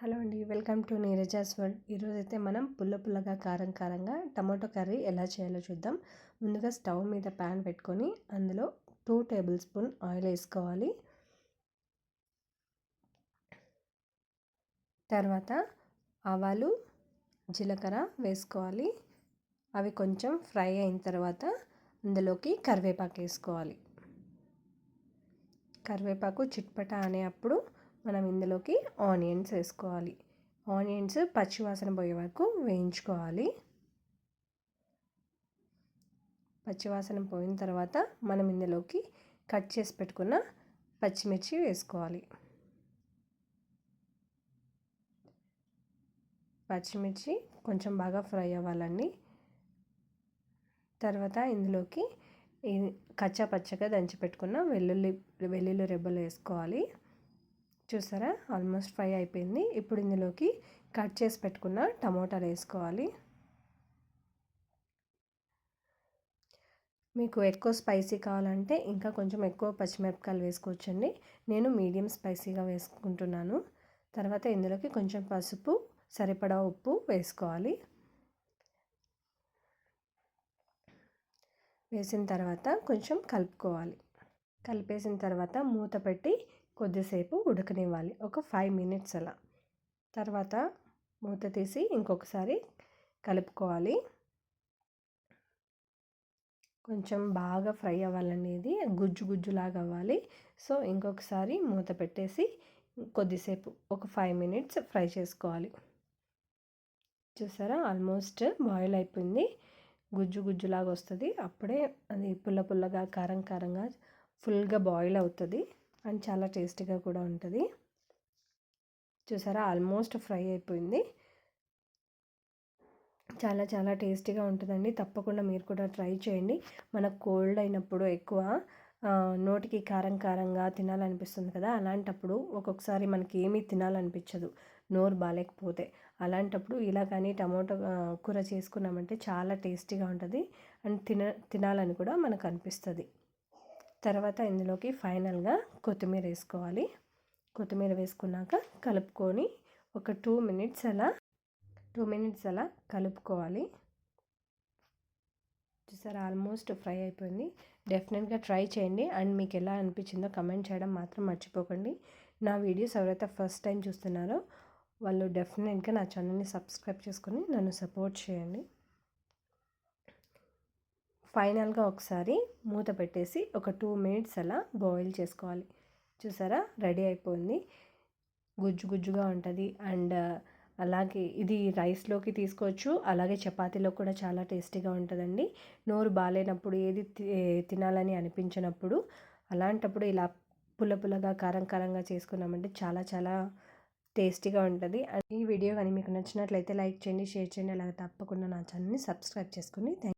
Hello అండి welcome to Neeraja's world. ఈరోజు అయితే మనం పుల్ల పుల్లగా కారం కారంగా టమాటో కర్రీ ఎలా చేయాలో చూద్దాం. ముందుగా స్టవ్ మీద ప్యాన్ పెట్టుకొని అందులో టూ టేబుల్ స్పూన్ ఆయిల్ వేసుకోవాలి. తర్వాత ఆవాలు జీలకర్ర వేసుకోవాలి. అవి కొంచెం ఫ్రై అయిన తర్వాత అందులోకి కరివేపాకు వేసుకోవాలి. కరివేపాకు చిట్పట అనేటప్పుడు మనం ఇందులోకి ఆనియన్స్ వేసుకోవాలి. ఆనియన్స్ పచ్చివాసన పోయే వరకు వేయించుకోవాలి. పచ్చివాసన పోయిన తర్వాత మనం ఇందులోకి కట్ చేసి పెట్టుకున్న పచ్చిమిర్చి వేసుకోవాలి. పచ్చిమిర్చి కొంచెం బాగా ఫ్రై అవ్వాలండి. తర్వాత ఇందులోకి కచ్చా పచ్చగా దంచి పెట్టుకున్న వెల్లుల్లి వెల్లుల్లి రెబ్బలు వేసుకోవాలి. చూసారా? ఆల్మోస్ట్ ఫ్రై అయిపోయింది. ఇప్పుడు ఇందులోకి కట్ చేసి పెట్టుకున్న టమోటాలు వేసుకోవాలి. మీకు ఎక్కువ స్పైసీ కావాలంటే ఇంకా కొంచెం ఎక్కువ పచ్చిమిరపకాయలు వేసుకోవచ్చండి. నేను మీడియం స్పైసీగా వేసుకుంటున్నాను. తర్వాత ఇందులోకి కొంచెం పసుపు సరిపడా ఉప్పు వేసుకోవాలి. వేసిన తర్వాత కొంచెం కలుపుకోవాలి. కలిపేసిన తర్వాత మూత పెట్టి కొద్దిసేపు ఉడకనివ్వాలి. ఒక ఫైవ్ మినిట్స్ అలా. తర్వాత మూత తీసి ఇంకొకసారి కలుపుకోవాలి. కొంచెం బాగా ఫ్రై అవ్వాలనేది గుజ్జు గుజ్జులాగా అవ్వాలి. సో ఇంకొకసారి మూత పెట్టేసి కొద్దిసేపు ఒక ఫైవ్ మినిట్స్ ఫ్రై చేసుకోవాలి. చూసారా? ఆల్మోస్ట్ బాయిల్ అయిపోయింది. గుజ్జు గుజ్జులాగా వస్తుంది. అప్పుడే అది పుల్ల పుల్లగా కారం కారంగా ఫుల్గా బాయిల్ అవుతుంది. అండ్ చాలా టేస్టీగా కూడా ఉంటుంది. చూసారా? ఆల్మోస్ట్ ఫ్రై అయిపోయింది. చాలా చాలా టేస్టీగా ఉంటుందండి. తప్పకుండా మీరు కూడా ట్రై చేయండి. మనకు కోల్డ్ అయినప్పుడు ఎక్కువ నోటికి కారం కారంగా తినాలనిపిస్తుంది కదా? అలాంటప్పుడు ఒక్కొక్కసారి మనకి ఏమీ తినాలనిపించదు. నోరు బాగాలేకపోతే అలాంటప్పుడు ఇలా కానీ టమాటో కూర చేసుకున్నామంటే చాలా టేస్టీగా ఉంటుంది. అండ్ తిన తినాలని కూడా మనకు అనిపిస్తుంది. తర్వాత ఇందులోకి ఫైనల్గా కొత్తిమీర వేసుకోవాలి. కొత్తిమీర వేసుకున్నాక కలుపుకొని ఒక టూ మినిట్స్ అలా టూ మినిట్స్ అలా కలుపుకోవాలి. చూసారా ఆల్మోస్ట్ ఫ్రై అయిపోయింది. డెఫినెట్గా ట్రై చేయండి. అండ్ మీకు ఎలా అనిపించిందో కమెంట్ చేయడం మాత్రం మర్చిపోకండి. నా వీడియోస్ ఎవరైతే ఫస్ట్ టైం చూస్తున్నారో వాళ్ళు డెఫినెట్గా నా ఛానల్ని సబ్స్క్రైబ్ చేసుకొని నన్ను సపోర్ట్ చేయండి. ఫైనల్గా ఒకసారి మూత పెట్టేసి ఒక టూ మినిట్స్ అలా బాయిల్ చేసుకోవాలి. చూసారా? రెడీ అయిపోయింది. గుజ్జు గుజ్జుగా ఉంటుంది. అండ్ అలాగే ఇది రైస్లోకి తీసుకోవచ్చు. అలాగే చపాతీలో కూడా చాలా టేస్టీగా ఉంటుందండి. నోరు బాగాలేనప్పుడు ఏది తినాలని అనిపించినప్పుడు అలాంటప్పుడు ఇలా పుల్ల పుల్లగా కారం కారంగా చేసుకున్నామంటే చాలా చాలా టేస్టీగా ఉంటుంది. ఈ వీడియో కానీ మీకు నచ్చినట్లయితే లైక్ చేయండి షేర్ చేయండి. అలాగే తప్పకుండా నా ఛానల్ని సబ్స్క్రైబ్ చేసుకుని థ్యాంక్